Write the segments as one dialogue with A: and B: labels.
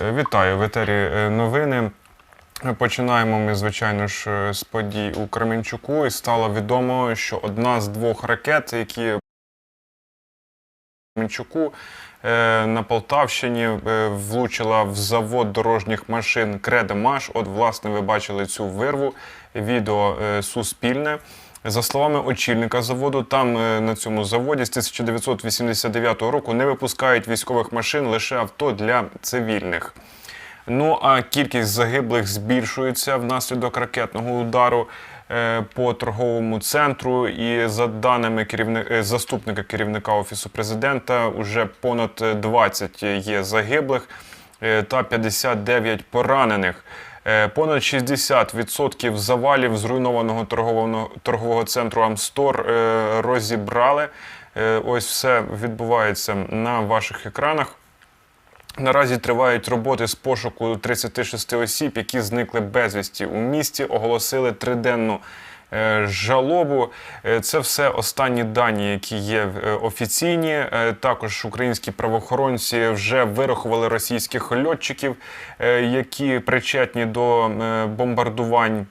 A: Вітаю в етері е, новини. Починаємо ми, звичайно ж, е, з подій у Кременчуку. І стало відомо, що одна з двох ракет, які Кременчуку е, на Полтавщині влучила в завод дорожніх машин Кредемаш. От, власне, ви бачили цю вирву. Відео суспільне. За словами очільника заводу, там е, на цьому заводі з 1989 року не випускають військових машин лише авто для цивільних. Ну а кількість загиблих збільшується внаслідок ракетного удару е, по торговому центру. І за даними керівни... е, заступника керівника офісу президента, уже понад 20 є загиблих та 59 поранених. Е, Понад 60% завалів зруйнованого торгового, торгового центру Амстор е, розібрали. Е, Ось все відбувається на ваших екранах. Наразі тривають роботи з пошуку 36 осіб, які зникли безвісті у місті. Оголосили триденну жалобу. Е, Це все останні дані, які є е, офіційні. Е, Також українські правоохоронці вже вирахували російських льотчиків, е, які причетні до е, бомбардувань.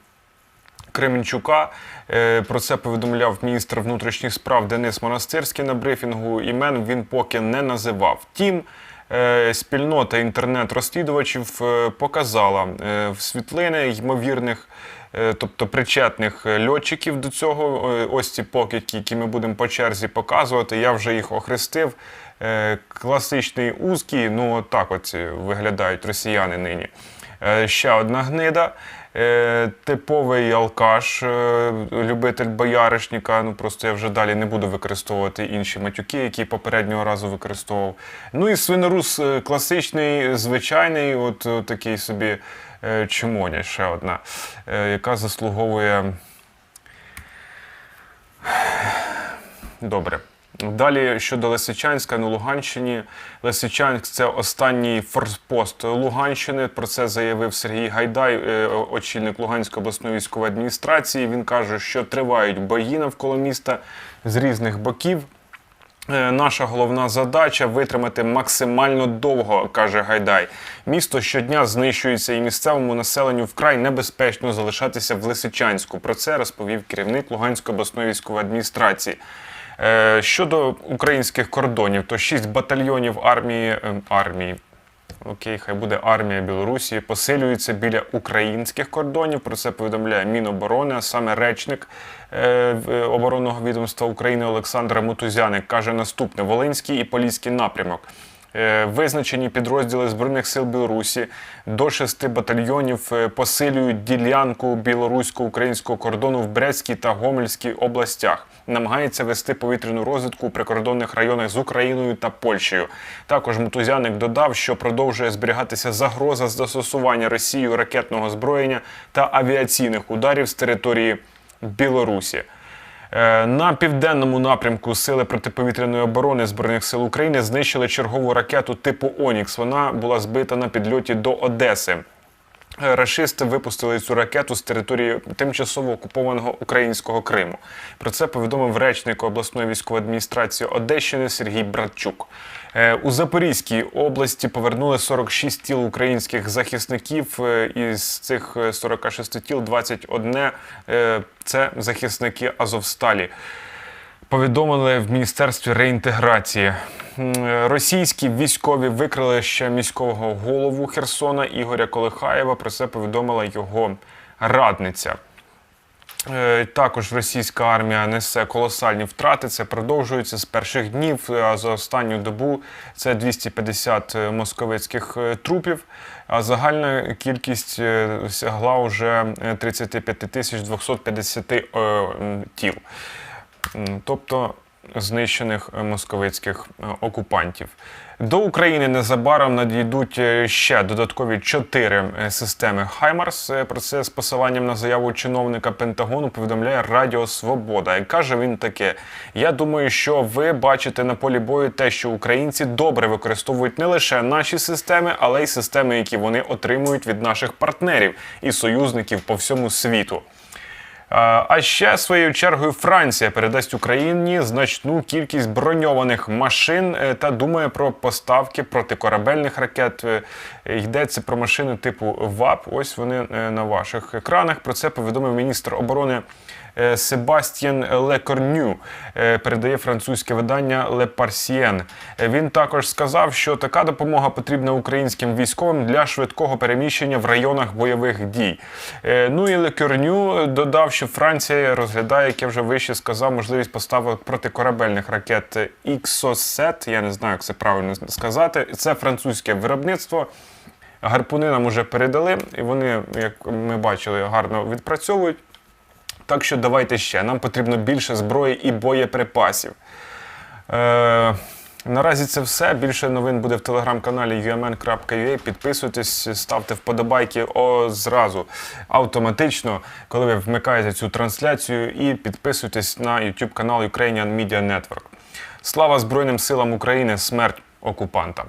A: Кременчука. Е, Про це повідомляв міністр внутрішніх справ Денис Монастирський на брифінгу. Імен він поки не називав. Втім, е, спільнота інтернет-розслідувачів е, показала е, світлини ймовірних, е, тобто причетних е, льотчиків до цього. Е, Ось ці покидьки, які ми будемо по черзі показувати. Я вже їх охрестив. Е, Класичний узкий, ну так от виглядають росіяни нині. Е, Ще одна гнида. Е, Типовий алкаш, е, любитель бояришника. Ну просто я вже далі не буду використовувати інші матюки, які попереднього разу використовував. Ну і свинорус е, класичний, звичайний, от е, такий собі е, чмоня, ще одна, е, яка заслуговує. Добре. Далі щодо Лисичанська на Луганщині. Лисичанськ це останній форпост Луганщини. Про це заявив Сергій Гайдай, е, очільник Луганської обласної військової адміністрації. Він каже, що тривають бої навколо міста з різних боків. Е, Наша головна задача витримати максимально довго, каже Гайдай. Місто щодня знищується і місцевому населенню вкрай небезпечно залишатися в Лисичанську. Про це розповів керівник Луганської обласної військової адміністрації. Е, Щодо українських кордонів, то шість батальйонів армії ем, армії. Окей, хай буде армія Білорусі посилюється біля українських кордонів. Про це повідомляє Міноборони. А саме речник е, оборонного відомства України Олександр Мутузяник каже наступне: Волинський і Поліський напрямок. Е, Визначені підрозділи Збройних сил Білорусі до шести батальйонів е, посилюють ділянку білорусько-українського кордону в Брестській та Гомельській областях. Намагається вести повітряну розвідку у прикордонних районах з Україною та Польщею. Також Мутузяник додав, що продовжує зберігатися загроза застосування Росією ракетного зброєння та авіаційних ударів з території Білорусі. Е, На південному напрямку сили протиповітряної оборони збройних сил України знищили чергову ракету типу Онікс. Вона була збита на підльоті до Одеси. Е, Рашисти випустили цю ракету з території тимчасово окупованого українського Криму. Про це повідомив речник обласної військової адміністрації Одещини Сергій Братчук. Е, У Запорізькій області повернули 46 тіл українських захисників. Е, Із цих е, 46 тіл 21 е, – це захисники Азовсталі. Повідомили в міністерстві реінтеграції. Е, Російські військові викрили ще міського голову Херсона Ігоря Колихаєва. Про це повідомила його радниця. Е, Також російська армія несе колосальні втрати. Це продовжується з перших днів. А за останню добу це 250 московицьких е, трупів. А загальна кількість е, сягла вже е, 35 тисяч 250 е, м, тіл. Тобто знищених е, московицьких е, окупантів. До України незабаром надійдуть е, ще додаткові чотири системи Хаймарс. Про це з посиланням на заяву чиновника Пентагону повідомляє Радіо Свобода. І каже він таке: Я думаю, що ви бачите на полі бою те, що українці добре використовують не лише наші системи, але й системи, які вони отримують від наших партнерів і союзників по всьому світу. А ще своєю чергою Франція передасть Україні значну кількість броньованих машин е, та думає про поставки протикорабельних ракет. Е, Йдеться про машини типу ВАП. Ось вони е, на ваших екранах. Про це повідомив міністр оборони. Е, Себастьєн Лекорню е, передає французьке видання Le Parisien. Е, Він також сказав, що така допомога потрібна українським військовим для швидкого переміщення в районах бойових дій. Ну і Лекорню додав, що Франція розглядає, як я вже вище сказав, можливість поставок протикорабельних ракет Іксосет. Я не знаю, як це правильно сказати. Це французьке виробництво. Гарпуни нам уже передали, і вони, як ми бачили, гарно відпрацьовують. Так що давайте ще. Нам потрібно більше зброї і боєприпасів. Е, наразі це все. Більше новин буде в телеграм-каналі umn.ua. Підписуйтесь, ставте вподобайки о, зразу автоматично, коли ви вмикаєте цю трансляцію, і підписуйтесь на YouTube канал Ukrainian Media Network. Слава Збройним силам України! Смерть окупантам!